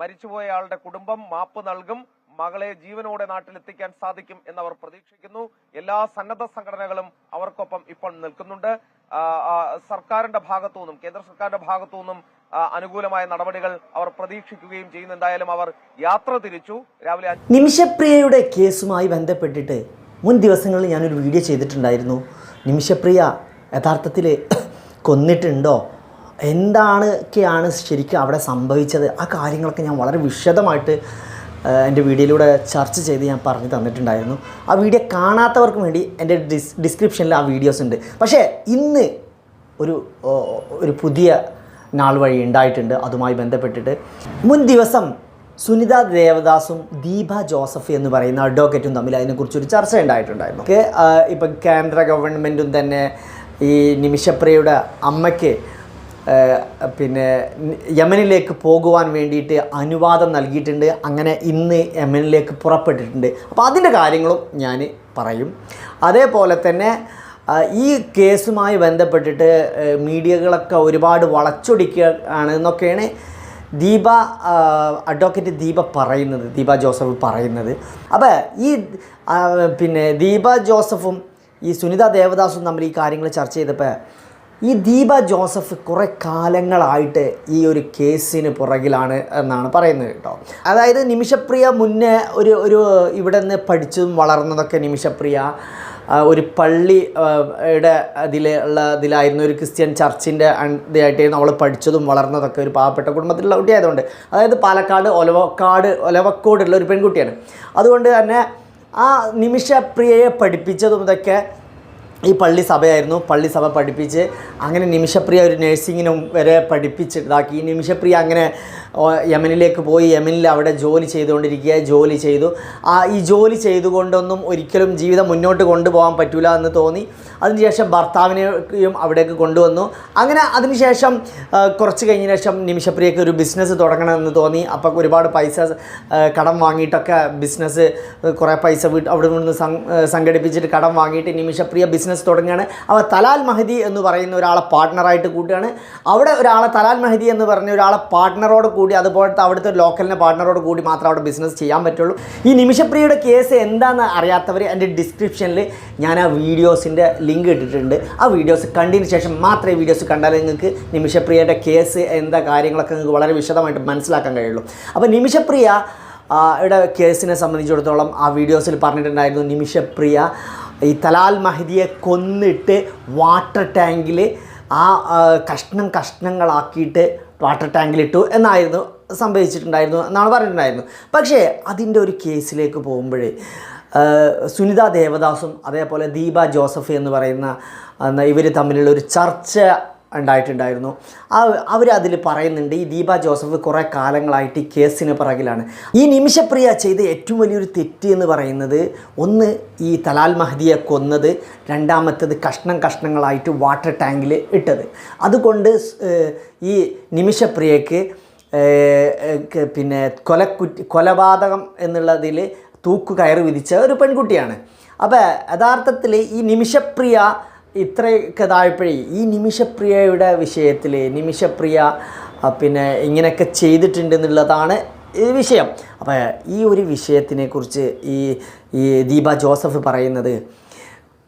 മരിച്ചുപോയയാളുടെ കുടുംബം മാപ്പ് നൽകും. മകളെ ജീവനോടെ നാട്ടിലെത്തിക്കാൻ സാധിക്കും എന്നവർ പ്രതീക്ഷിക്കുന്നു. എല്ലാ സന്നദ്ധ സംഘടനകളും അവർക്കൊപ്പം ഇപ്പോൾ നിൽക്കുന്നുണ്ട്. സർക്കാരിന്റെ ഭാഗത്തു നിന്നും കേന്ദ്ര സർക്കാരിന്റെ ഭാഗത്തു നിന്നും അനുകൂലമായ നടപടികൾ അവർ പ്രതീക്ഷിക്കുകയും ചെയ്യുന്നു. എന്തായാലും അവർ യാത്ര തിരിച്ചു. രാവിലെ നിമിഷപ്രിയയുടെ കേസുമായി ബന്ധപ്പെട്ടിട്ട് മുൻ ദിവസങ്ങളിൽ ഞാനൊരു വീഡിയോ ചെയ്തിട്ടുണ്ടായിരുന്നു. നിമിഷപ്രിയ യഥാർത്ഥത്തിൽ കൊന്നിട്ടുണ്ടോ? എന്താണൊക്കെയാണ് ശരിക്കും അവിടെ സംഭവിച്ചത്? ആ കാര്യങ്ങളൊക്കെ ഞാൻ വളരെ വിശദമായിട്ട് എന്റെ വീഡിയോയിലൂടെ ചർച്ച ചെയ്ത് ഞാൻ പറഞ്ഞു തന്നിട്ടുണ്ടായിരുന്നു. ആ വീഡിയോ കാണാത്തവർക്ക് വേണ്ടി എന്റെ ഡിസ് ഡിസ്ക്രിപ്ഷനിൽ ആ വീഡിയോസ് ഉണ്ട്. പക്ഷേ ഇന്ന് ഒരു ഒരു പുതിയ നാൾ വഴി ഉണ്ടായിട്ടുണ്ട്. അതുമായി ബന്ധപ്പെട്ടിട്ട് മുൻ ദിവസം സുനിത ദേവദാസും ദീപ ജോസഫ് എന്ന് പറയുന്ന അഡ്വക്കേറ്റും തമ്മിൽ അതിനെക്കുറിച്ചൊരു ചർച്ച ഉണ്ടായിട്ടുണ്ടായിരുന്നു. ഇപ്പം കേന്ദ്ര ഗവൺമെന്റും തന്നെ ഈ നിമിഷപ്രിയയുടെ അമ്മയ്ക്ക് പിന്നെ യമനിലേക്ക് പോകുവാൻ വേണ്ടിയിട്ട് അനുവാദം നൽകിയിട്ടുണ്ട്. അങ്ങനെ ഇന്ന് യമനിലേക്ക് പുറപ്പെട്ടിട്ടുണ്ട്. അപ്പോൾ അതിന്റെ കാര്യങ്ങളും ഞാൻ പറയും. അതേപോലെ തന്നെ ഈ കേസുമായി ബന്ധപ്പെട്ടിട്ട് മീഡിയകളൊക്കെ ഒരുപാട് വളച്ചൊടിക്കുകയാണ് എന്നൊക്കെയാണ് ദീപ അഡ്വക്കേറ്റ് ദീപ പറയുന്നത് ദീപ ജോസഫ് പറയുന്നത്. അപ്പോൾ ഈ പിന്നെ ദീപ ജോസഫും ഈ സുനിത ദേവദാസും തമ്മിൽ ഈ കാര്യങ്ങൾ ചർച്ച ചെയ്തപ്പോൾ ഈ ദീപ ജോസഫ് കുറേ കാലങ്ങളായിട്ട് ഈ ഒരു കേസിന് പുറകിലാണ് എന്നാണ് പറയുന്നത് കേട്ടോ. അതായത് നിമിഷപ്രിയ മുന്നേ ഒരു ഒരു ഇവിടെ നിന്ന് പഠിച്ചതും വളർന്നതൊക്കെ നിമിഷപ്രിയ ഒരു പള്ളി യുടെ അതിലുള്ള ഇതിലായിരുന്നു ഒരു ക്രിസ്ത്യൻ ചർച്ചിന്റെ ഇതായിട്ടായിരുന്നു അവൾ പഠിച്ചതും വളർന്നതൊക്കെ ഒരു പാവപ്പെട്ട കുടുംബത്തിലുള്ള കുട്ടിയായതുകൊണ്ട്. അതായത് പാലക്കാട് ഒലവക്കാട് ഒലവക്കോടുള്ള ഒരു പെൺകുട്ടിയാണ്. അതുകൊണ്ട് തന്നെ ആ നിമിഷപ്രിയയെ പഠിപ്പിച്ചതും ഇതൊക്കെ ഈ പള്ളി സഭയായിരുന്നു. പള്ളി സഭ പഠിപ്പിച്ച് അങ്ങനെ നിമിഷപ്രിയ ഒരു നഴ്സിങ്ങിനും വരെ പഠിപ്പിച്ച് ഇതാക്കി. നിമിഷപ്രിയ അങ്ങനെ യമനിലേക്ക് പോയി യമനിൽ അവിടെ ജോലി ചെയ്തുകൊണ്ടിരിക്കുക ജോലി ചെയ്തു. ആ ഈ ജോലി ചെയ്തുകൊണ്ടൊന്നും ഒരിക്കലും ജീവിതം മുന്നോട്ട് കൊണ്ടുപോകാൻ പറ്റില്ല എന്ന് തോന്നി. അതിനുശേഷം ഭർത്താവിനെയും അവിടേക്ക് കൊണ്ടുവന്നു. അങ്ങനെ അതിനുശേഷം കുറച്ച് കഴിഞ്ഞ ശേഷം നിമിഷപ്രിയക്ക് ഒരു ബിസിനസ് തുടങ്ങണമെന്ന് തോന്നി. അപ്പം ഒരുപാട് പൈസ കടം വാങ്ങിയിട്ടൊക്കെ ബിസിനസ് കുറേ പൈസ വീട്ട് അവിടെ നിന്ന് സംഘടിപ്പിച്ചിട്ട് കടം വാങ്ങിയിട്ട് നിമിഷപ്രിയ ബിസിനസ് തുടങ്ങുകയാണ്. അവ തലാൽ മഹദി എന്ന് പറയുന്ന ഒരാളെ പാർട്ട്ണറായിട്ട് കൂട്ടുകയാണ്. അവിടെ ഒരാളെ തലാൽ മഹദി എന്ന് പറഞ്ഞ ഒരാളെ പാർട്ട്ണറോട് കൂടി അതുപോലത്തെ അവിടുത്തെ ലോക്കലിന്റെ പാർട്ട്ണറോട് കൂടി മാത്രം അവിടെ ബിസിനസ് ചെയ്യാൻ പറ്റുള്ളൂ. ഈ നിമിഷപ്രിയയുടെ കേസ് എന്താണെന്ന് അറിയാത്തവർ എന്റെ ഡിസ്ക്രിപ്ഷനിൽ ഞാൻ ആ വീഡിയോസിന്റെ ലിങ്ക് ഇട്ടിട്ടുണ്ട്. ആ വീഡിയോസ് കണ്ടതിന് ശേഷം മാത്രമേ വീഡിയോസ് കണ്ടാൽ നിങ്ങൾക്ക് നിമിഷപ്രിയയുടെ കേസ് എന്താ കാര്യങ്ങളൊക്കെ നിങ്ങൾക്ക് വളരെ വിശദമായിട്ട് മനസ്സിലാക്കാൻ കഴിയുള്ളൂ. അപ്പോൾ നിമിഷപ്രിയ യുടെ കേസിനെ സംബന്ധിച്ചിടത്തോളം ആ വീഡിയോസിൽ പറഞ്ഞിട്ടുണ്ടായിരുന്നു നിമിഷപ്രിയ ഈ തലാൽ മഹദിയെ കൊന്നിട്ട് വാട്ടർ ടാങ്കിൽ ആ, കഷ്ണം കഷ്ണങ്ങളാക്കിയിട്ട് വാട്ടർ ടാങ്കിലിട്ടു എന്നായിരുന്നു സംഭവിച്ചിട്ടുണ്ടായിരുന്നു എന്നാണ് പറഞ്ഞിട്ടുണ്ടായിരുന്നു. പക്ഷേ അതിന്റെ ഒരു കേസിലേക്ക് പോകുമ്പോഴേ സുനിത ദേവദാസും അതേപോലെ ദീപ ജോസഫ് എന്ന് പറയുന്ന ഇവർ തമ്മിലുള്ള ഒരു ചർച്ച ഉണ്ടായിട്ടുണ്ടായിരുന്നു. ആ അവർ അതിൽ പറയുന്നുണ്ട് ഈ ദീപ ജോസഫ് കുറേ കാലങ്ങളായിട്ട് ഈ കേസിന് പിറകിലാണ്. ഈ നിമിഷപ്രിയ ചെയ്ത ഏറ്റവും വലിയൊരു തെറ്റ് എന്ന് പറയുന്നത് ഒന്ന് ഈ തലാൽ മഹദിയെ കൊന്നത് രണ്ടാമത്തത് കഷ്ണം കഷ്ണങ്ങളായിട്ട് വാട്ടർ ടാങ്കിൽ ഇട്ടത്. അതുകൊണ്ട് ഈ നിമിഷപ്രിയക്ക് പിന്നെ കൊലക്കുറ്റി കൊലപാതകം എന്നുള്ളതിൽ തൂക്കു കയറി വിധിച്ച ഒരു പെൺകുട്ടിയാണ്. അപ്പോൾ യഥാർത്ഥത്തിൽ ഈ നിമിഷപ്രിയ ഇത്രയൊക്കെ ഇതായപ്പോഴേ ഈ നിമിഷപ്രിയയുടെ വിഷയത്തിൽ നിമിഷപ്രിയ പിന്നെ ഇങ്ങനെയൊക്കെ ചെയ്തിട്ടുണ്ട് എന്നുള്ളതാണ് വിഷയം. അപ്പോൾ ഈ ഒരു വിഷയത്തിനെക്കുറിച്ച് ഈ ഈ ദീപ ജോസഫ് പറയുന്നത്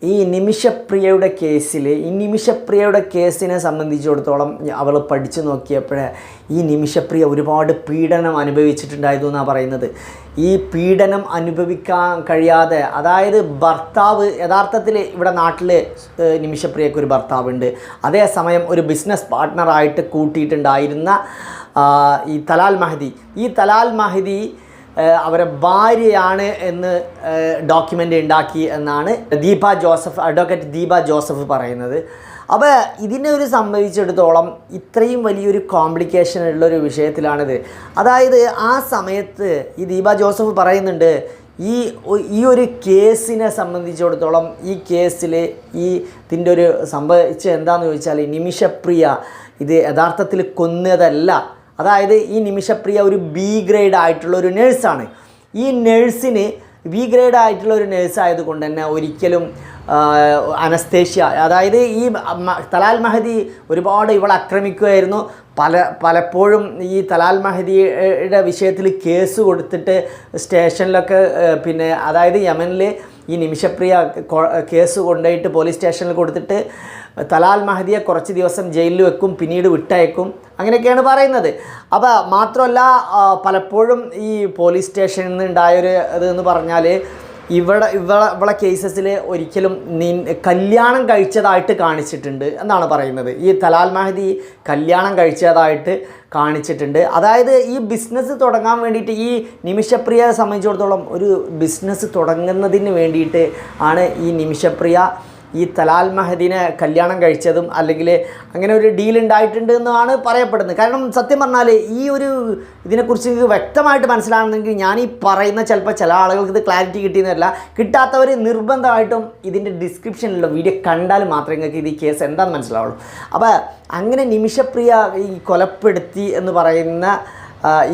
ഈ നിമിഷപ്രിയയുടെ കേസിൽ ഈ നിമിഷപ്രിയയുടെ കേസിനെ സംബന്ധിച്ചിടത്തോളം അവൾ പഠിച്ചു നോക്കിയപ്പോൾ ഈ നിമിഷപ്രിയ ഒരുപാട് പീഡനം അനുഭവിച്ചിട്ടുണ്ടായിരുന്നു എന്നാണ് പറയുന്നത്. ഈ പീഡനം അനുഭവിക്കാൻ കഴിയാതെ അതായത് ഭർത്താവ് യഥാർത്ഥത്തിൽ ഇവിടെ നാട്ടിൽ നിമിഷപ്രിയയ്ക്ക് ഒരു ഭർത്താവുണ്ട്. അതേസമയം ഒരു ബിസിനസ് പാർട്ട്ണറായിട്ട് കൂട്ടിയിട്ടുണ്ടായിരുന്ന ഈ തലാൽ മഹദി. ഈ തലാൽ മഹദി അവരെ ഭാര്യയാണ് എന്ന് ഡോക്യുമെന്റ് ഉണ്ടാക്കി എന്നാണ് Deepa Joseph advocate Deepa Joseph പറയുന്നത്. അപ്പോൾ ഇതിനെ ഒരു സംബന്ധിച്ചിടത്തോളം ഇത്രയും വലിയൊരു കോംപ്ലിക്കേഷൻ ഉള്ളൊരു വിഷയത്തിലാണിത്. അതായത് ആ സമയത്ത് ഈ ദീപ ജോസഫ് പറയുന്നുണ്ട് ഈ ഈ ഒരു കേസിനെ സംബന്ധിച്ചിടത്തോളം ഈ കേസിൽ ഈ ഇതിന്റെ ഒരു സംഭവിച്ച എന്താണെന്ന് ചോദിച്ചാൽ നിമിഷപ്രിയ ഇത് യഥാർത്ഥത്തിൽ കൊന്നതല്ല. അതായത് ഈ നിമിഷപ്രിയ ഒരു ബി ഗ്രേഡ് ആയിട്ടുള്ള ഒരു നേഴ്സാണ് ഈ നേഴ്സിന് ബി ഗ്രേഡ് ആയിട്ടുള്ള ഒരു നേഴ്സ് ആയതുകൊണ്ട് തന്നെ ഒരിക്കലും അനസ്തേഷ്യ അതായത് ഈ തലാൽ മഹദി ഒരുപാട് ഇവളെ ആക്രമിക്കുമായിരുന്നു പല പലപ്പോഴും ഈ തലാൽ മഹദിയുടെ വിഷയത്തിൽ കേസ് കൊടുത്തിട്ട് സ്റ്റേഷനിലൊക്കെ പിന്നെ അതായത് യമനിൽ ഈ നിമിഷപ്രിയ കേസ് കൊണ്ടുപോയിട്ട് പോലീസ് സ്റ്റേഷനിൽ കൊടുത്തിട്ട് തലാൽ മഹദിയെ കുറച്ച് ദിവസം ജയിലിൽ വെക്കും പിന്നീട് വിട്ടയക്കും. അങ്ങനെയൊക്കെയാണ് പറയുന്നത്. അപ്പോൾ മാത്രമല്ല പലപ്പോഴും ഈ പോലീസ് സ്റ്റേഷനിൽ നിന്ന് ഉണ്ടായൊരു ഇതെന്ന് പറഞ്ഞാൽ ഇവിടെ ഇവിടെ ഇവിടെ കേസസിൽ ഒരിക്കലും നീ കല്യാണം കഴിച്ചതായിട്ട് കാണിച്ചിട്ടുണ്ട് എന്നാണ് പറയുന്നത്. ഈ തലാൽ മഹദി കല്യാണം കഴിച്ചതായിട്ട് കാണിച്ചിട്ടുണ്ട്. അതായത് ഈ ബിസിനസ് തുടങ്ങാൻ വേണ്ടിയിട്ട് ഈ നിമിഷപ്രിയയെ സംബന്ധിച്ചിടത്തോളം ഒരു ബിസിനസ് തുടങ്ങുന്നതിന് വേണ്ടിയിട്ട് ആണ് ഈ നിമിഷപ്രിയ ഈ തലാൽ മഹദിനെ കല്യാണം കഴിച്ചതും അല്ലെങ്കിൽ അങ്ങനെ ഒരു ഡീൽ ഉണ്ടായിട്ടുണ്ട് എന്നാണ് പറയപ്പെടുന്നത്. കാരണം സത്യം പറഞ്ഞാൽ ഈ ഒരു ഇതിനെക്കുറിച്ച് വ്യക്തമായിട്ട് മനസ്സിലാകണമെങ്കിൽ ഞാൻ ഈ പറയുന്ന ചിലപ്പോൾ ചില ആളുകൾക്ക് ഇത് ക്ലാരിറ്റി കിട്ടിയെന്നല്ല. കിട്ടാത്തവർ നിർബന്ധമായിട്ടും ഇതിന്റെ ഡിസ്ക്രിപ്ഷനിലുള്ള വീഡിയോ കണ്ടാൽ മാത്രമേ നിങ്ങൾക്ക് ഇത് കേസ് എന്താണെന്ന് മനസ്സിലാവുള്ളൂ. അപ്പോൾ അങ്ങനെ നിമിഷപ്രിയ ഈ കൊലപ്പെടുത്തി എന്ന് പറയുന്ന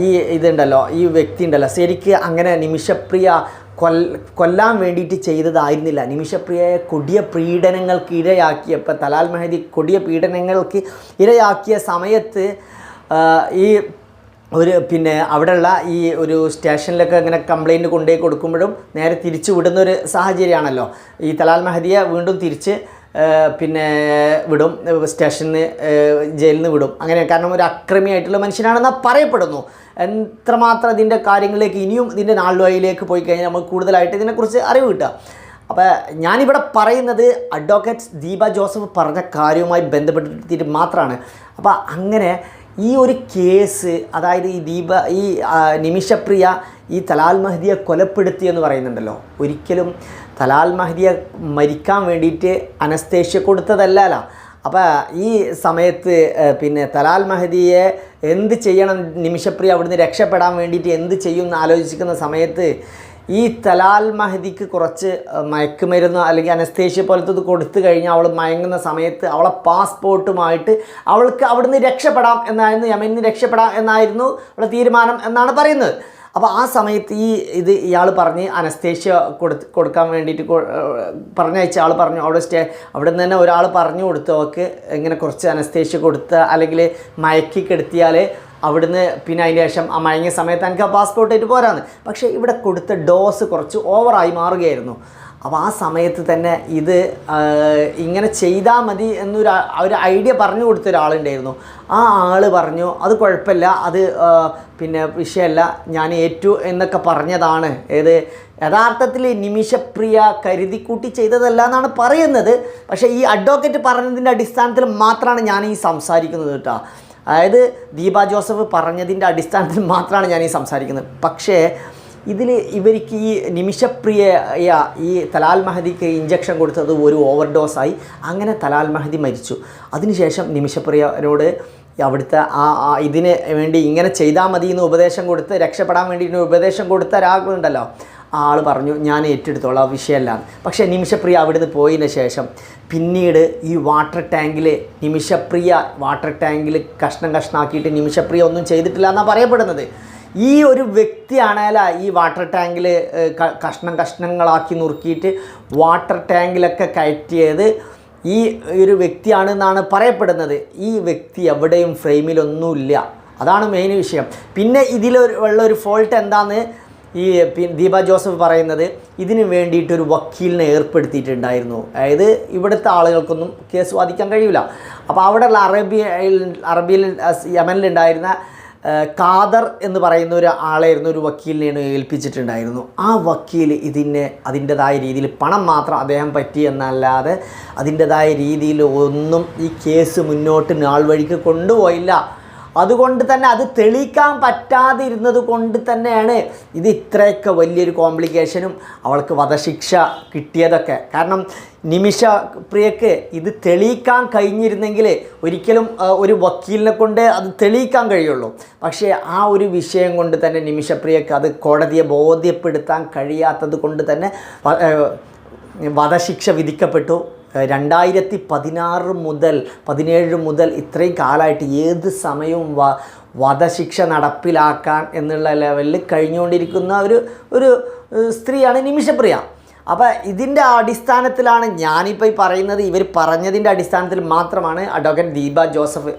ഈ ഇതുണ്ടല്ലോ ഈ വ്യക്തി ഉണ്ടല്ലോ. ശരിക്ക് അങ്ങനെ നിമിഷപ്രിയ കൊല്ലാൻ വേണ്ടിയിട്ട് ചെയ്തതായിരുന്നില്ല. നിമിഷപ്രിയയെ കൊടിയ പീഡനങ്ങൾക്ക് ഇരയാക്കിയപ്പോൾ തലാൽ മെഹദി കൊടിയ പീഡനങ്ങൾക്ക് ഇരയാക്കിയ സമയത്ത് ഈ ഒരു പിന്നെ അവിടെയുള്ള ഈ ഒരു സ്റ്റേഷനിലൊക്കെ ഇങ്ങനെ കംപ്ലൈന്റ് കൊണ്ടുപോയി കൊടുക്കുമ്പോഴും നേരെ തിരിച്ചു വിടുന്ന ഒരു സാഹചര്യമാണല്ലോ. ഈ തലാൽ മെഹദിയെ വീണ്ടും തിരിച്ച് പിന്നെ വിടും. സ്റ്റേഷനിൽ നിന്ന് ജയിലിൽ നിന്ന് വിടും. അങ്ങനെ കാരണം ഒരു അക്രമിയായിട്ടുള്ള മനുഷ്യനാണെന്ന് പറയപ്പെടുന്നു. എത്രമാത്രം ഇതിന്റെ കാര്യങ്ങളിലേക്ക് ഇനിയും ഇതിന്റെ നാളുവഴിയിലേക്ക് പോയി കഴിഞ്ഞാൽ നമുക്ക് കൂടുതലായിട്ട് ഇതിനെക്കുറിച്ച് അറിവ് കിട്ടുക. അപ്പോൾ ഞാനിവിടെ പറയുന്നത് അഡ്വക്കേറ്റ് ദീപ ജോസഫ് പറഞ്ഞ കാര്യവുമായി ബന്ധപ്പെട്ടിട്ട് മാത്രമാണ്. അപ്പോൾ അങ്ങനെ ഈ ഒരു കേസ് അതായത് ഈ ദീപ ഈ നിമിഷപ്രിയ ഈ തലാൽ മഹദിയെ കൊലപ്പെടുത്തി എന്ന് പറയുന്നുണ്ടല്ലോ. ഒരിക്കലും തലാൽ മഹദിയെ മരിക്കാൻ വേണ്ടിയിട്ട് അനസ്തേഷ്യ കൊടുത്തതല്ലല്ലോ. അപ്പോൾ ഈ സമയത്ത് പിന്നെ തലാൽ മഹദിയെ എന്ത് ചെയ്യണം നിമിഷപ്രിയ അവിടുന്ന് രക്ഷപ്പെടാൻ വേണ്ടിയിട്ട് എന്ത് ചെയ്യും എന്ന് ആലോചിക്കുന്ന സമയത്ത് ഈ തലാൽ മഹദിക്ക് കുറച്ച് മയക്കുമരുന്ന് അല്ലെങ്കിൽ അനസ്തേഷ്യ പോലത്തത് കൊടുത്തു കഴിഞ്ഞാൽ അവൾ മയങ്ങുന്ന സമയത്ത് അവളെ പാസ്പോർട്ടുമായിട്ട് അവൾക്ക് അവിടുന്ന് രക്ഷപ്പെടാം എന്നായിരുന്നു യമനിൽ നിന്ന് രക്ഷപ്പെടാം എന്നായിരുന്നു അവളുടെ തീരുമാനം എന്നാണ് പറയുന്നത്. അപ്പോൾ ആ സമയത്ത് ഈ ഇത് ഇയാൾ പറഞ്ഞ് അനസ്തേഷ്യ കൊടുത്ത് കൊടുക്കാൻ വേണ്ടിയിട്ട് പറഞ്ഞയച്ച ആൾ പറഞ്ഞു അവിടെ സ്റ്റേ അവിടെ നിന്ന് തന്നെ ഒരാൾ പറഞ്ഞു കൊടുത്തു അവൾക്ക് ഇങ്ങനെ കുറച്ച് അനസ്തേഷ്യ കൊടുത്ത അല്ലെങ്കിൽ മയക്കി കെടുത്തിയാൽ അവിടുന്ന് പിന്നെ അതിന് ശേഷം ആ മയങ്ങിയ സമയത്ത് എനിക്ക് ആ പാസ്പോർട്ടായിട്ട് പോരാന്ന്. പക്ഷേ ഇവിടെ കൊടുത്ത ഡോസ് കുറച്ച് ഓവറായി മാറുകയായിരുന്നു. അപ്പോൾ ആ സമയത്ത് തന്നെ ഇത് ഇങ്ങനെ ചെയ്താൽ മതി എന്നൊരു ഒരു ഐഡിയ പറഞ്ഞു കൊടുത്ത ഒരാളുണ്ടായിരുന്നു. ആ ആൾ പറഞ്ഞു അത് കുഴപ്പമില്ല അത് പിന്നെ വിഷയമല്ല ഞാൻ ഏറ്റു എന്നൊക്കെ പറഞ്ഞതാണ്. ഏത് യഥാർത്ഥത്തിൽ നിമിഷപ്രിയ കരുതിക്കൂട്ടി ചെയ്തതല്ല എന്നാണ് പറയുന്നത്. പക്ഷേ ഈ അഡ്വക്കേറ്റ് പറഞ്ഞതിന്റെ അടിസ്ഥാനത്തിൽ മാത്രമാണ് ഞാൻ ഈ സംസാരിക്കുന്നത് കേട്ടോ. അതായത് ദീപ ജോസഫ് പറഞ്ഞതിന്റെ അടിസ്ഥാനത്തിൽ മാത്രമാണ് ഞാൻ ഈ സംസാരിക്കുന്നത്. പക്ഷേ ഇതിൽ ഇവർക്ക് ഈ നിമിഷപ്രിയ ഈ തലാൽ മഹദിക്ക് ഇഞ്ചക്ഷൻ കൊടുത്തത് ഒരു ഓവർ ഡോസായി അങ്ങനെ തലാൽ മഹദി മരിച്ചു. അതിനുശേഷം നിമിഷപ്രിയനോട് അവിടുത്തെ ആ ആ ഇതിന് വേണ്ടി ഇങ്ങനെ ചെയ്താൽ മതി എന്ന് ഉപദേശം കൊടുത്ത് രക്ഷപ്പെടാൻ വേണ്ടി ഉപദേശം കൊടുത്ത ഒരാളുണ്ടല്ലോ. ആ ആൾ പറഞ്ഞു ഞാൻ ഏറ്റെടുത്തോളാം വിഷയമല്ല. പക്ഷേ നിമിഷപ്രിയ അവിടുന്ന് പോയതിന് ശേഷം പിന്നീട് ഈ വാട്ടർ ടാങ്കിൽ നിമിഷപ്രിയ വാട്ടർ ടാങ്കിൽ കഷ്ണം കഷ്ണാക്കിയിട്ട് നിമിഷപ്രിയ ഒന്നും ചെയ്തിട്ടില്ല എന്നാണ് പറയപ്പെടുന്നത്. ഈ ഒരു വ്യക്തിയാണേല ഈ വാട്ടർ ടാങ്കിൽ കഷ്ണം കഷ്ണങ്ങളാക്കി നുറുക്കിയിട്ട് വാട്ടർ ടാങ്കിലൊക്കെ കയറ്റിയത് ഈ ഒരു വ്യക്തിയാണെന്നാണ് പറയപ്പെടുന്നത്. ഈ വ്യക്തി എവിടെയും ഫ്രെയിമിലൊന്നുമില്ല അതാണ് മെയിൻ വിഷയം. പിന്നെ ഇതിലൊരു ഉള്ള ഒരു ഫോൾട്ട് എന്താന്ന് ഈ ദീപ ജോസഫ് പറയുന്നത് വേണ്ടിയിട്ട് വേണ്ടിയിട്ടൊരു വക്കീലിനെ ഏർപ്പെടുത്തിയിട്ടുണ്ടായിരുന്നു. അതായത് ഇവിടുത്തെ ആളുകൾക്കൊന്നും കേസ് വാദിക്കാൻ കഴിയില്ല അപ്പോൾ അവിടെയുള്ള അറബിയയിൽ അറബിയിൽ യമനിലുണ്ടായിരുന്ന ഖാദർ എന്ന് പറയുന്ന ഒരു ആളായിരുന്നു ഒരു വക്കീലിനെയാണ് ഏൽപ്പിച്ചിട്ടുണ്ടായിരുന്നു. ആ വക്കീൽ ഇതിനെ അതിന്റെതായ രീതിയിൽ പണം മാത്രം അദ്ദേഹം പറ്റി എന്നല്ലാതെ അതിന്റെതായ രീതിയിൽ ഒന്നും ഈ കേസ് മുന്നോട്ട് നാൾ വഴിക്ക് കൊണ്ടുപോയില്ല. അതുകൊണ്ട് തന്നെ അത് തെളിയിക്കാൻ പറ്റാതിരുന്നത് കൊണ്ട് തന്നെയാണ് ഇത് ഇത്രയൊക്കെ വലിയൊരു കോംപ്ലിക്കേഷനും അവൾക്ക് വധശിക്ഷ കിട്ടിയതൊക്കെ. കാരണം നിമിഷ പ്രിയക്ക് ഇത് തെളിയിക്കാൻ കഴിഞ്ഞിരുന്നെങ്കിൽ ഒരിക്കലും ഒരു വക്കീലിനെ കൊണ്ട് അത് തെളിയിക്കാൻ കഴിയുള്ളൂ. പക്ഷേ ആ ഒരു വിഷയം കൊണ്ട് തന്നെ നിമിഷപ്രിയക്ക് അത് കോടതിയെ ബോധ്യപ്പെടുത്താൻ കഴിയാത്തത് കൊണ്ട് തന്നെ വധശിക്ഷ വിധിക്കപ്പെട്ടു. രണ്ടായിരത്തി പതിനാറ് മുതൽ പതിനേഴ് മുതൽ ഇത്രയും കാലമായിട്ട് ഏത് സമയവും വ വധശിക്ഷ നടപ്പിലാക്കാൻ എന്നുള്ള ലെവലിൽ കഴിഞ്ഞുകൊണ്ടിരിക്കുന്ന ഒരു ഒരു സ്ത്രീയാണ് നിമിഷപ്രിയ. അപ്പോൾ ഇതിന്റെ അടിസ്ഥാനത്തിലാണ് ഞാനിപ്പോൾ ഈ പറയുന്നത് ഇവർ പറഞ്ഞതിന്റെ അടിസ്ഥാനത്തിൽ മാത്രമാണ് അഡ്വക്കേറ്റ് ദീപ ജോസഫ്.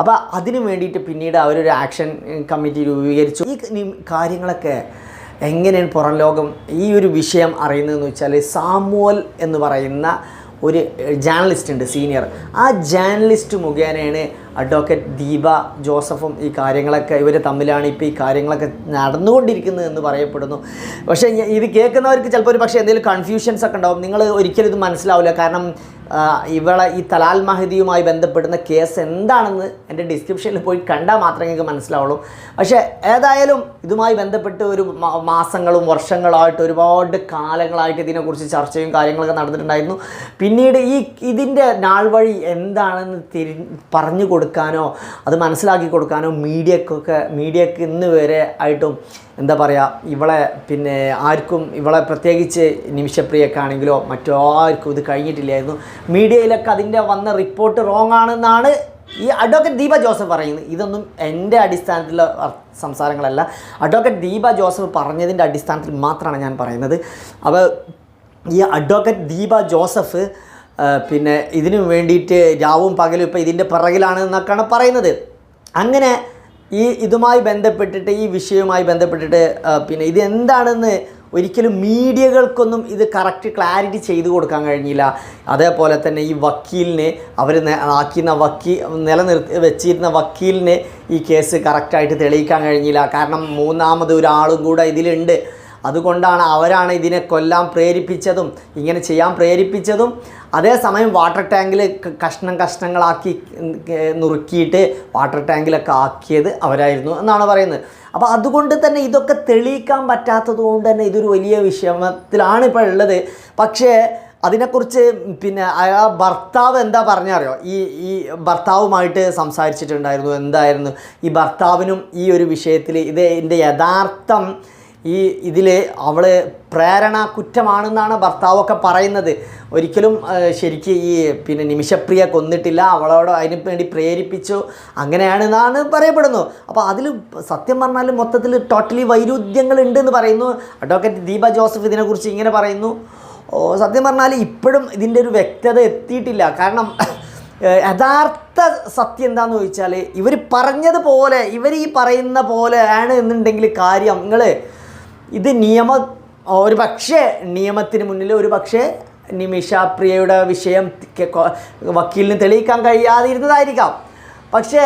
അപ്പോൾ അതിന് വേണ്ടിയിട്ട് പിന്നീട് അവരൊരു ആക്ഷൻ കമ്മിറ്റി രൂപീകരിച്ചു. ഈ കാര്യങ്ങളൊക്കെ എങ്ങനെയാണ് പുറം ലോകം ഈ ഒരു വിഷയം അറിയുന്നതെന്ന് വെച്ചാൽ സാമുവൽ എന്ന് പറയുന്ന ഒരു ജേണലിസ്റ്റ് ഉണ്ട് സീനിയർ ആ ജേർണലിസ്റ്റ് മുഖേനയാണ് അഡ്വക്കേറ്റ് ദീപ ജോസഫും ഈ കാര്യങ്ങളൊക്കെ ഇവർ തമ്മിലാണ് ഇപ്പോൾ ഈ കാര്യങ്ങളൊക്കെ നടന്നുകൊണ്ടിരിക്കുന്നത് എന്ന് പറയപ്പെടുന്നു. പക്ഷേ ഇത് കേൾക്കുന്നവർക്ക് ചിലപ്പോൾ ഒരു പക്ഷേ എന്തെങ്കിലും കൺഫ്യൂഷൻസ് ഒക്കെ ഉണ്ടാവും. നിങ്ങൾ ഒരിക്കലും ഇത് മനസ്സിലാവില്ല. കാരണം ഇവളെ ഈ തലാൽ മഹദിയുമായി ബന്ധപ്പെടുന്ന കേസ് എന്താണെന്ന് എന്റെ ഡിസ്ക്രിപ്ഷനിൽ പോയി കണ്ടാൽ മാത്രമേ നിങ്ങൾക്ക് മനസ്സിലാവുള്ളൂ. പക്ഷേ ഏതായാലും ഇതുമായി ബന്ധപ്പെട്ട് ഒരു മാസങ്ങളും വർഷങ്ങളായിട്ട് ഒരുപാട് കാലങ്ങളായിട്ട് ഇതിനെക്കുറിച്ച് ചർച്ചയും കാര്യങ്ങളൊക്കെ നടന്നിട്ടുണ്ടായിരുന്നു. പിന്നീട് ഈ ഇതിന്റെ നാൾ വഴി എന്താണെന്ന് തിരി പറഞ്ഞു കൊടുക്കാനോ അത് മനസ്സിലാക്കി കൊടുക്കാനോ മീഡിയക്കൊക്കെ മീഡിയക്ക് ഇന്ന് വരെ ആയിട്ടും എന്താ പറയുക ഇവളെ പിന്നെ ആർക്കും ഇവളെ പ്രത്യേകിച്ച് നിമിഷപ്രിയക്കാണെങ്കിലോ മറ്റോ ആർക്കും ഇത് കഴിഞ്ഞിട്ടില്ലായിരുന്നു. മീഡിയയിലൊക്കെ അതിന്റെ വന്ന റിപ്പോർട്ട് റോങ് ആണെന്നാണ് ഈ അഡ്വക്കേറ്റ് ദീപ ജോസഫ് പറയുന്നത്. ഇതൊന്നും എന്റെ അടിസ്ഥാനത്തിലുള്ള സംസാരങ്ങളല്ല. അഡ്വക്കേറ്റ് ദീപ ജോസഫ് പറഞ്ഞതിന്റെ അടിസ്ഥാനത്തിൽ മാത്രമാണ് ഞാൻ പറയുന്നത്. അപ്പോൾ ഈ അഡ്വക്കേറ്റ് ദീപ ജോസഫ് പിന്നെ ഇതിനു വേണ്ടിയിട്ട് രാവും പകലും ഇപ്പോൾ ഇതിന്റെ പിറകിലാണ് എന്നൊക്കെയാണ് പറയുന്നത്. അങ്ങനെ ഈ ഇതുമായി ബന്ധപ്പെട്ടിട്ട് ഈ വിഷയവുമായി ബന്ധപ്പെട്ടിട്ട് പിന്നെ ഇത് എന്താണെന്ന് ഒരിക്കലും മീഡിയകൾക്കൊന്നും ഇത് കറക്റ്റ് ക്ലാരിറ്റി ചെയ്തു കൊടുക്കാൻ കഴിഞ്ഞില്ല. അതേപോലെ തന്നെ ഈ വക്കീലിനെ അവർ ആക്കിയിരുന്ന വക്കീ നിലനിർത്തി വെച്ചിരുന്ന വക്കീലിനെ ഈ കേസ് കറക്റ്റായിട്ട് തെളിയിക്കാൻ കഴിഞ്ഞില്ല. കാരണം മൂന്നാമത് ഒരാളും കൂടെ ഇതിലുണ്ട്. അതുകൊണ്ടാണ് അവരാണ് ഇതിനെ കൊല്ലാൻ പ്രേരിപ്പിച്ചതും ഇങ്ങനെ ചെയ്യാൻ പ്രേരിപ്പിച്ചതും. അതേസമയം വാട്ടർ ടാങ്കിൽ കഷ്ണം കഷ്ണങ്ങളാക്കി നുറുക്കിയിട്ട് വാട്ടർ ടാങ്കിലൊക്കെ ആക്കിയത് അവരായിരുന്നു എന്നാണ് പറയുന്നത്. അപ്പോൾ അതുകൊണ്ട് തന്നെ ഇതൊക്കെ തെളിയിക്കാൻ പറ്റാത്തത് കൊണ്ട് തന്നെ ഇതൊരു വലിയ വിഷമത്തിലാണ് ഇപ്പോൾ ഉള്ളത്. പക്ഷേ അതിനെക്കുറിച്ച് പിന്നെ ആ ഭർത്താവ് എന്താ പറഞ്ഞറിയോ? ഈ ഈ ഭർത്താവുമായിട്ട് സംസാരിച്ചിട്ടുണ്ടായിരുന്നു. എന്തായിരുന്നു? ഈ ഭർത്താവിനും ഈ ഒരു വിഷയത്തിൽ ഇത് എന്റെ യഥാർത്ഥം ഈ ഇതിൽ അവൾ പ്രേരണ കുറ്റമാണെന്നാണ് ഭർത്താവൊക്കെ പറയുന്നത്. ഒരിക്കലും ശരിക്ക് ഈ പിന്നെ നിമിഷപ്രിയ കൊന്നിട്ടില്ല അവളോട് അതിന് വേണ്ടി പ്രേരിപ്പിച്ചു അങ്ങനെയാണെന്നാണ് പറയപ്പെടുന്നു അപ്പോൾ അതിൽ സത്യം പറഞ്ഞാൽ മൊത്തത്തിൽ ടോട്ടലി വൈരുദ്ധ്യങ്ങൾ ഉണ്ടെന്ന് പറയുന്നു. അഡ്വക്കേറ്റ് ദീപ ജോസഫ് ഇതിനെക്കുറിച്ച് ഇങ്ങനെ പറയുന്നു. സത്യം പറഞ്ഞാൽ ഇപ്പോഴും ഇതിന്റെ ഒരു വ്യക്തത എത്തിയിട്ടില്ല. കാരണം യഥാർത്ഥ സത്യം എന്താന്ന് ചോദിച്ചാൽ ഇവർ പറഞ്ഞതുപോലെ ഇവർ ഈ പറയുന്ന പോലെ ആണ് എന്നുണ്ടെങ്കിൽ കാര്യം. നിങ്ങൾ ഇത് നിയമ ഒരു പക്ഷേ നിയമത്തിന് മുന്നിൽ ഒരു പക്ഷേ നിമിഷ പ്രിയയുടെ വിഷയം വക്കീലിന് തെളിയിക്കാൻ കഴിയാതിരുന്നതായിരിക്കാം. പക്ഷേ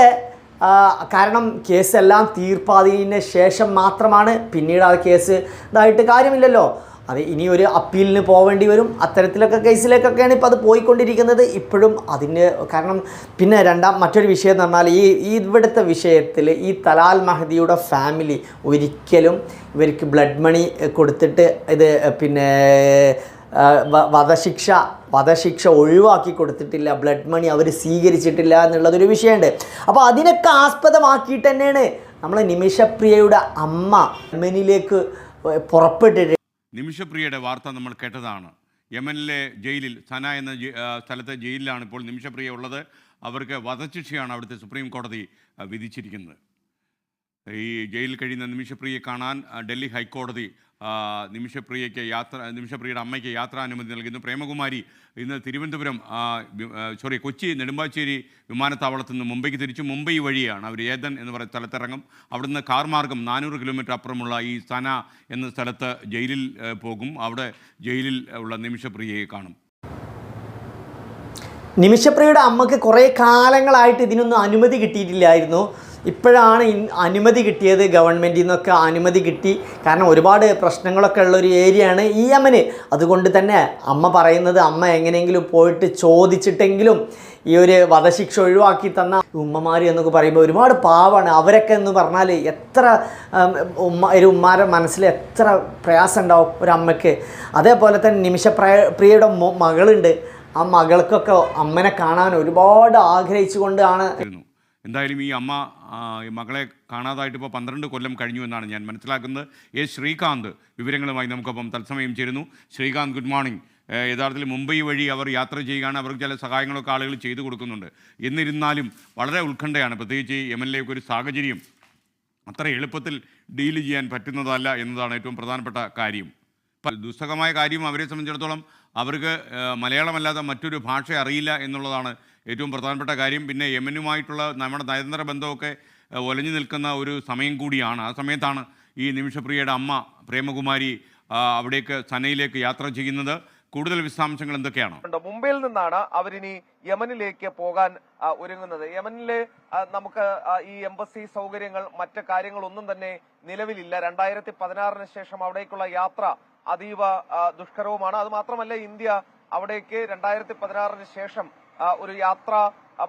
കാരണം കേസെല്ലാം തീർപ്പാതിന് ശേഷം മാത്രമാണ് പിന്നീട് ആ കേസ് ഇതായിട്ട് കാര്യമില്ലല്ലോ. അത് ഇനി ഒരു അപ്പീലിന് പോവേണ്ടി വരും. അത്തരത്തിലൊക്കെ കേസിലേക്കൊക്കെയാണ് ഇപ്പോൾ അത് പോയിക്കൊണ്ടിരിക്കുന്നത്. ഇപ്പോഴും അതിന് കാരണം പിന്നെ രണ്ടാം മറ്റൊരു വിഷയം എന്ന് പറഞ്ഞാൽ ഈ ഇവിടുത്തെ വിഷയത്തിൽ ഈ തലാൽ മഹദിയുടെ ഫാമിലി ഒരിക്കലും ഇവർക്ക് ബ്ലഡ് മണി കൊടുത്തിട്ട് ഇത് പിന്നെ വധശിക്ഷ വധശിക്ഷ ഒഴിവാക്കി കൊടുത്തിട്ടില്ല. ബ്ലഡ് മണി അവർ സ്വീകരിച്ചിട്ടില്ല എന്നുള്ളതൊരു വിഷയമുണ്ട്. അപ്പോൾ അതിനൊക്കെ ആസ്പദമാക്കിയിട്ട് തന്നെയാണ് നമ്മളെ നിമിഷപ്രിയയുടെ അമ്മ മെനിലേക്ക് പുറപ്പെട്ടിട്ട് നിമിഷപ്രിയയുടെ വാർത്ത നമ്മൾ കേട്ടതാണ്. യമനിലെ ജയിലിൽ സന എന്ന സ്ഥലത്തെ ജയിലിലാണ് ഇപ്പോൾ നിമിഷപ്രിയ ഉള്ളത്. അവർക്ക് വധശിക്ഷയാണ് അവിടുത്തെ സുപ്രീം കോടതി വിധിച്ചിരിക്കുന്നത്. ഈ ജയിലിൽ കഴിയുന്ന നിമിഷപ്രിയയെ കാണാൻ ഡൽഹി ഹൈക്കോടതി നിമിഷപ്രിയയ്ക്ക് യാത്ര നിമിഷപ്രിയയുടെ അമ്മയ്ക്ക് യാത്രാനുമതി നൽകുന്നു. പ്രേമകുമാരി ഇന്ന് തിരുവനന്തപുരം സോറി കൊച്ചി നെടുമ്പാശ്ശേരി വിമാനത്താവളത്തിൽ നിന്ന് മുംബൈക്ക് തിരിച്ചു. മുംബൈ വഴിയാണ് അവർ ഏതൻ എന്ന് പറയുന്ന സ്ഥലത്തിറങ്ങും. അവിടുന്ന് കാർ മാർഗം നാനൂറ് കിലോമീറ്റർ അപ്പുറമുള്ള ഈ സന എന്ന സ്ഥലത്ത് ജയിലിൽ പോകും. അവിടെ ജയിലിൽ ഉള്ള നിമിഷപ്രിയയെ കാണും. നിമിഷപ്രിയയുടെ അമ്മയ്ക്ക് കുറേ കാലങ്ങളായിട്ട് ഇതിനൊന്നും അനുമതി കിട്ടിയിട്ടില്ലായിരുന്നു. ഇപ്പോഴാണ് അനുമതി കിട്ടിയത് ഗവൺമെന്റിൽ നിന്നൊക്കെ അനുമതി കിട്ടി. കാരണം ഒരുപാട് പ്രശ്നങ്ങളൊക്കെ ഉള്ളൊരു ഏരിയയാണ് ഈ അമ്മന്. അതുകൊണ്ട് തന്നെ അമ്മ പറയുന്നത് അമ്മ എങ്ങനെയെങ്കിലും പോയിട്ട് ചോദിച്ചിട്ടെങ്കിലും ഈ ഒരു വധശിക്ഷ ഒഴിവാക്കി തന്ന ഉമ്മമാർ എന്നൊക്കെ പറയുമ്പോൾ ഒരുപാട് പാവാണ്. അവരൊക്കെ എന്ന് പറഞ്ഞാൽ എത്ര ഉമ്മ ഒരു ഉമ്മാരുടെ മനസ്സിൽ എത്ര പ്രയാസം ഉണ്ടാവും ഒരമ്മയ്ക്ക് അതേപോലെ തന്നെ നിമിഷ പ്രിയയുടെ മകളുണ്ട്. ആ മകൾക്കൊക്കെ അമ്മനെ കാണാൻ ഒരുപാട് ആഗ്രഹിച്ചുകൊണ്ടാണ് എന്തായാലും ഈ അമ്മ മകളെ കാണാതായിട്ട് ഇപ്പോൾ പന്ത്രണ്ട് കൊല്ലം കഴിഞ്ഞു എന്നാണ് ഞാൻ മനസ്സിലാക്കുന്നത്. എ ശ്രീകാന്ത് വിവരങ്ങളുമായി നമുക്കൊപ്പം തത്സമയം ചേരുന്നു. Srikanth good morning. യഥാർത്ഥത്തിൽ മുംബൈ വഴി അവർ യാത്ര ചെയ്യുകയാണ്. അവർക്ക് ചില സഹായങ്ങളൊക്കെ ആളുകൾ ചെയ്തു കൊടുക്കുന്നുണ്ട്. എന്നിരുന്നാലും വളരെ ഉത്കണ്ഠയാണ്. പ്രത്യേകിച്ച് ഈ എക്ക് ഒരു സാഹചര്യം അത്ര എളുപ്പത്തിൽ ഡീൽ ചെയ്യാൻ പറ്റുന്നതല്ല എന്നതാണ് ഏറ്റവും പ്രധാനപ്പെട്ട കാര്യം. ദുസ്സഹമായ കാര്യം അവരെ സംബന്ധിച്ചിടത്തോളം അവർക്ക് മലയാളമല്ലാതെ മറ്റൊരു ഭാഷ അറിയില്ല എന്നുള്ളതാണ് ഏറ്റവും പ്രധാനപ്പെട്ട കാര്യം. പിന്നെ യമനുമായിട്ടുള്ള നമ്മുടെ നയതന്ത്ര ബന്ധമൊക്കെ ഒലഞ്ഞു നിൽക്കുന്ന ഒരു സമയം കൂടിയാണ്. ആ സമയത്താണ് ഈ നിമിഷപ്രിയയുടെ അമ്മ പ്രേമകുമാരി അവിടേക്ക് സനയിലേക്ക് യാത്ര ചെയ്യുന്നത്. കൂടുതൽ വിശദാംശങ്ങൾ എന്തൊക്കെയാണ്? മുംബൈയിൽ നിന്നാണ് അവരിനി യമനിലേക്ക് പോകാൻ ഒരുങ്ങുന്നത്. യമനിലെ നമുക്ക് ഈ എംബസി സൗകര്യങ്ങൾ മറ്റ് കാര്യങ്ങളൊന്നും തന്നെ നിലവിലില്ല. രണ്ടായിരത്തി പതിനാറിന് ശേഷം അവിടേക്കുള്ള യാത്ര അതീവ ദുഷ്കരവുമാണ്. അത് മാത്രമല്ല ഇന്ത്യ അവിടേക്ക് രണ്ടായിരത്തി പതിനാറിന് ശേഷം ഒരു യാത്ര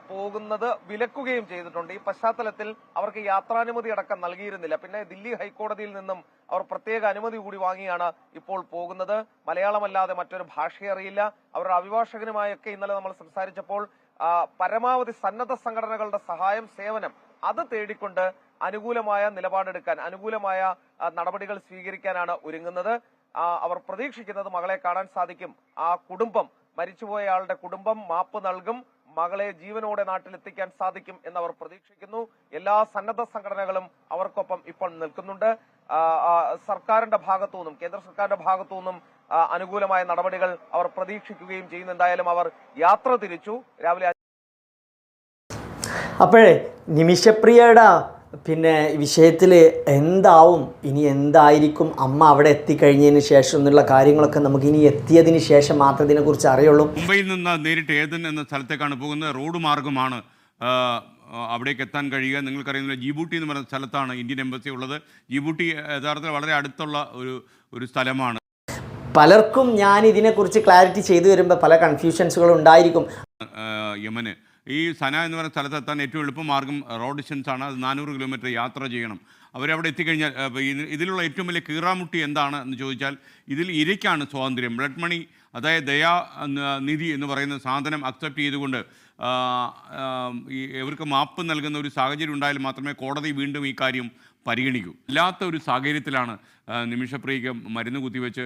പോകുന്നത് വിലക്കുകയും ചെയ്തിട്ടുണ്ട്. ഈ പശ്ചാത്തലത്തിൽ അവർക്ക് യാത്രാനുമതി അടക്കം നൽകിയിരുന്നില്ല. പിന്നെ ദില്ലി ഹൈക്കോടതിയിൽ നിന്നും അവർ പ്രത്യേക അനുമതി കൂടി വാങ്ങിയാണ് ഇപ്പോൾ പോകുന്നത്. മലയാളമല്ലാതെ മറ്റൊരു ഭാഷയറിയില്ല അവരുടെ അഭിഭാഷകനുമായൊക്കെ ഇന്നലെ നമ്മൾ സംസാരിച്ചപ്പോൾ പരമാവധി സന്നദ്ധ സംഘടനകളുടെ സഹായം സേവനം അത് തേടിക്കൊണ്ട് അനുകൂലമായ നിലപാടെടുക്കാൻ അനുകൂലമായ നടപടികൾ സ്വീകരിക്കാനാണ് ഒരുങ്ങുന്നത്. അവർ പ്രതീക്ഷിക്കുന്നത് മകളെ കാണാൻ സാധിക്കും. ആ കുടുംബം മരിച്ചുപോയ ആളുടെ കുടുംബം മാപ്പ് നൽകും മകളെ ജീവനോടെ നാട്ടിലെത്തിക്കാൻ സാധിക്കും എന്നവർ പ്രതീക്ഷിക്കുന്നു. എല്ലാ സന്നദ്ധ സംഘടനകളും അവർക്കൊപ്പം ഇപ്പോൾ നിൽക്കുന്നുണ്ട്. സർക്കാരിന്റെ ഭാഗത്തു നിന്നും കേന്ദ്ര സർക്കാരിന്റെ ഭാഗത്തു നിന്നും അനുകൂലമായ നടപടികൾ അവർ പ്രതീക്ഷിക്കുകയും ചെയ്യുന്നു. എന്തായാലും അവർ യാത്ര തിരിച്ചു. രാവിലെ അപ്പോഴേ നിമിഷപ്രിയയുടെ പിന്നെ വിഷയത്തിൽ എന്താവും? ഇനി എന്തായിരിക്കും? അമ്മ അവിടെ എത്തിക്കഴിഞ്ഞതിന് ശേഷം എന്നുള്ള കാര്യങ്ങളൊക്കെ നമുക്ക് ഇനി എത്തിയതിന് ശേഷം മാത്രമേ ഇതിനെക്കുറിച്ച് അറിയുള്ളൂ. മുംബൈയിൽ നിന്ന് നേരിട്ട് ഏതൻ എന്ന സ്ഥലത്തേക്കാണ് പോകുന്നത്. റോഡ് മാർഗമാണ് അവിടേക്ക് എത്താൻ കഴിയുക. നിങ്ങൾക്കറിയുന്ന ജിബൂട്ടി എന്ന് പറയുന്ന സ്ഥലത്താണ് ഇന്ത്യൻ എംബസി ഉള്ളത്. ജിബൂട്ടി യഥാർത്ഥത്തിൽ വളരെ അടുത്തുള്ള ഒരു ഒരു സ്ഥലമാണ്. പലർക്കും ഞാൻ ഇതിനെക്കുറിച്ച് ക്ലാരിറ്റി ചെയ്തു വരുമ്പോൾ പല കൺഫ്യൂഷൻസുകളും ഉണ്ടായിരിക്കും. യമന്. ഈ സന എന്ന് പറയുന്ന സ്ഥലത്തെത്താൻ ഏറ്റവും എളുപ്പമാർഗം റോഡ് ഡിസ്റ്റൻസ് ആണ്. അത് നാനൂറ് കിലോമീറ്റർ യാത്ര ചെയ്യണം. അവരവിടെ എത്തിക്കഴിഞ്ഞാൽ ഇതിലുള്ള ഏറ്റവും വലിയ കീറാമുട്ടി എന്താണ് എന്ന് ചോദിച്ചാൽ ഇതിൽ ഇരയ്ക്കാണ് സ്വാതന്ത്ര്യം. ബ്ലഡ് മണി അതായത് ദയാ നിധി എന്ന് പറയുന്ന സാധനം അക്സെപ്റ്റ് ചെയ്തുകൊണ്ട് ഈ ഇവർക്ക് മാപ്പ് നൽകുന്ന ഒരു സാഹചര്യം ഉണ്ടായാൽ മാത്രമേ കോടതി വീണ്ടും ഈ കാര്യം പരിഗണിക്കൂ. അല്ലാത്ത ഒരു സാഹചര്യത്തിലാണ് നിമിഷപ്രിയക്ക് മരുന്ന് കുത്തിവെച്ച്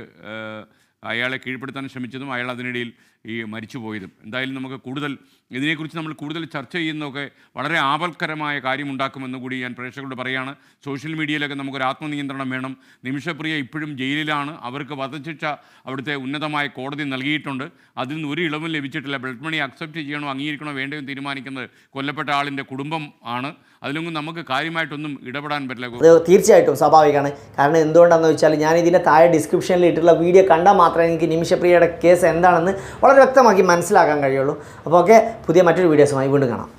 അയാളെ കീഴ്പ്പെടുത്താൻ ശ്രമിച്ചതും അയാൾ അതിനിടയിൽ ഈ മരിച്ചുപോയതും. എന്തായാലും നമുക്ക് കൂടുതൽ ഇതിനെക്കുറിച്ച് നമ്മൾ കൂടുതൽ ചർച്ച ചെയ്യുന്നതൊക്കെ വളരെ ആപൽക്കരമായ കാര്യമുണ്ടാക്കുമെന്ന് കൂടി ഞാൻ പ്രേക്ഷകരോട് പറയുകയാണ് സോഷ്യൽ മീഡിയയിലൊക്കെ നമുക്കൊരു ആത്മനിയന്ത്രണം വേണം. നിമിഷപ്രിയ ഇപ്പോഴും ജയിലിലാണ്. അവർക്ക് വധശിക്ഷ അവിടുത്തെ ഉന്നതമായ കോടതി നൽകിയിട്ടുണ്ട്. അതിൽ നിന്ന് ഒരു ഇളവും ലഭിച്ചിട്ടില്ല. ബ്ലഡ് മണി അക്സെപ്റ്റ് ചെയ്യണോ അംഗീകരിക്കണോ എന്ന് തീരുമാനിക്കുന്നത് കൊല്ലപ്പെട്ട ആളിന്റെ കുടുംബം ആണ്. അതിലൊന്നും നമുക്ക് കാര്യമായിട്ടൊന്നും ഇടപെടാൻ പറ്റില്ല. തീർച്ചയായിട്ടും സ്വാഭാവികമാണ്. കാരണം എന്തുകൊണ്ടാണെന്ന് വെച്ചാൽ ഞാൻ ഇതിന്റെ താഴെ ഡിസ്ക്രിപ്ഷനിൽ ഇട്ടിട്ടുള്ള വീഡിയോ കണ്ടാൽ മാത്രമേ എനിക്ക് നിമിഷപ്രിയയുടെ കേസ് എന്താണെന്ന് വളരെ വ്യക്തമാക്കി മനസ്സിലാക്കാൻ കഴിയുള്ളൂ. അപ്പോൾ ഓക്കെ പുതിയ മറ്റൊരു വീഡിയോസുമായി വീണ്ടും കാണാം.